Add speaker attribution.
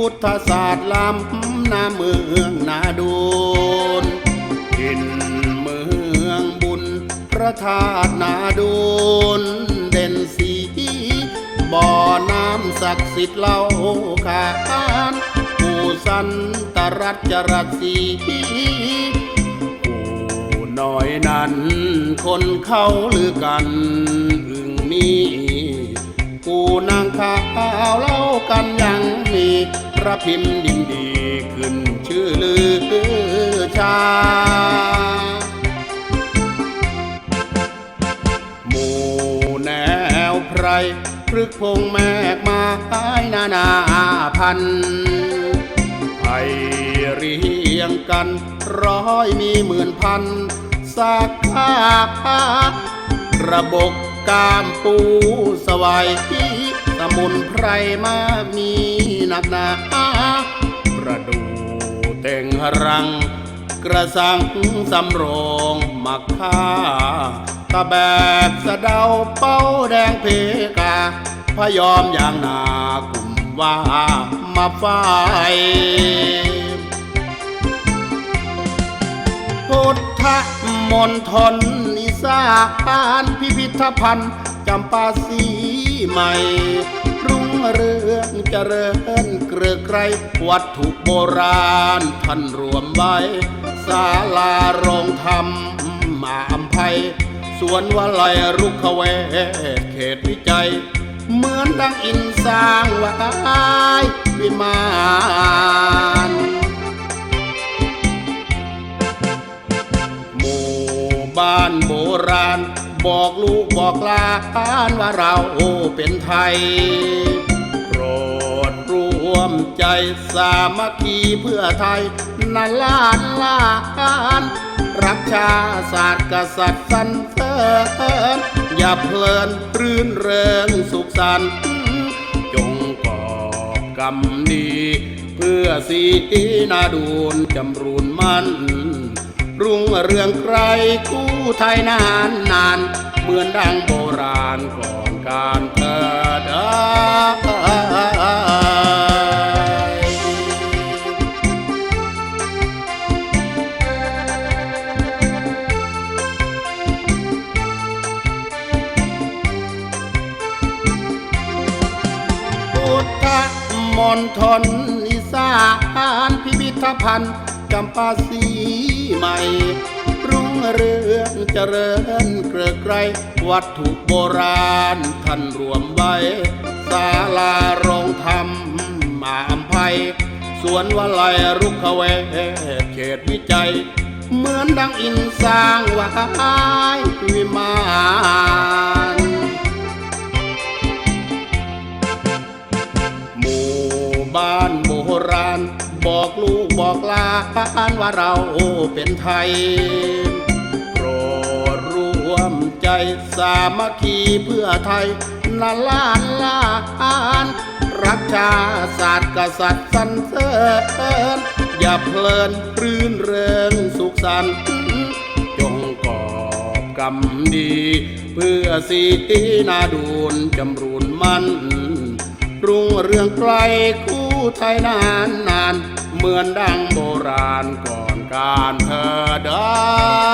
Speaker 1: พุทธศาสตร์ล้ำนาเมืองนาดูนทินเมืองบุญ พระธาตุนาดูนเด่นสีบ่อน้ำศักดิ์สิทธิ์เล่าขานผู้สันตรัชรัตสีผู้น้อยนั้น คนเขาลือกันอึงมี กูนางขาวเล่ากันยังมีพระพิมพ์ดินดีขึ้นชื่อลือชา หมู่แนวไพรพฤกพงแมกไม้นานาพันไผ่เรียงกันร้อยมีหมื่นพันสาขาระบบ กามปูสวายสมุนไพรมากมีหนักหนาประดูเต่งรัง กระสังสำโรงมักค่าตะแบกสะเดาเป้าแดงเพกาพยอมอย่างนากลุ่มว่ามาฝ่ายพุทธมนทน สานพิพิธภัณฑ์จำปาสีใหม่ รุ่งเรืองเจริญเกลือไกรวัตถุโบราณท่านรวมไว้ศาลาโรงธรรมมาอัมภัยสวนวลัยรุกขเวทเขตวิจัย เหมือนดังอินสร้างวายวิมาน บ้านโบราณ บอกลูกบอกหลานว่าเราเป็นไทย โปรดรวมใจสามัคคีเพื่อไทยนาลานลานรักชาศาสตร์กษัตริย์สรรเสริญอย่าเพลินรื่นเริงสุขสันต์จงก่อกรรมดี เพื่อสีนาดูนจำรูนมัน รุ่งเรืองไกรคู่ไทยนานนาน เหมือนดังโบราณก่อนการเกิดเพุทธมนทนนิสานพิพิธภัณฑ์ จำปาสีใหม่ รุ่งเรืองเจริญเกลือไกรวัตถุโบราณท่านรวมไว้ศาลาโรงธรรมมาอัมภัยสวนวลัยรุกขเวเขตวิจัย เหมือนดังอินสร้างวายวิมานหมู่บ้านโบราณ บอกลูกบอกลาปานว่าเราเป็นไทย โปรดร่วมใจสามัคคีเพื่อไทยนาลานลานรักชาศาสตร์กษัตริย์สรรเสริญอย่าเพลินรื่นเริงสุขสันต์จงกอบกรรมดี เพื่อสีนาดูนจำรูนมันรุ่งเรืองไกลคู่ ไทยนานนานเหมือนดังโบราณก่อนการเธอเดิน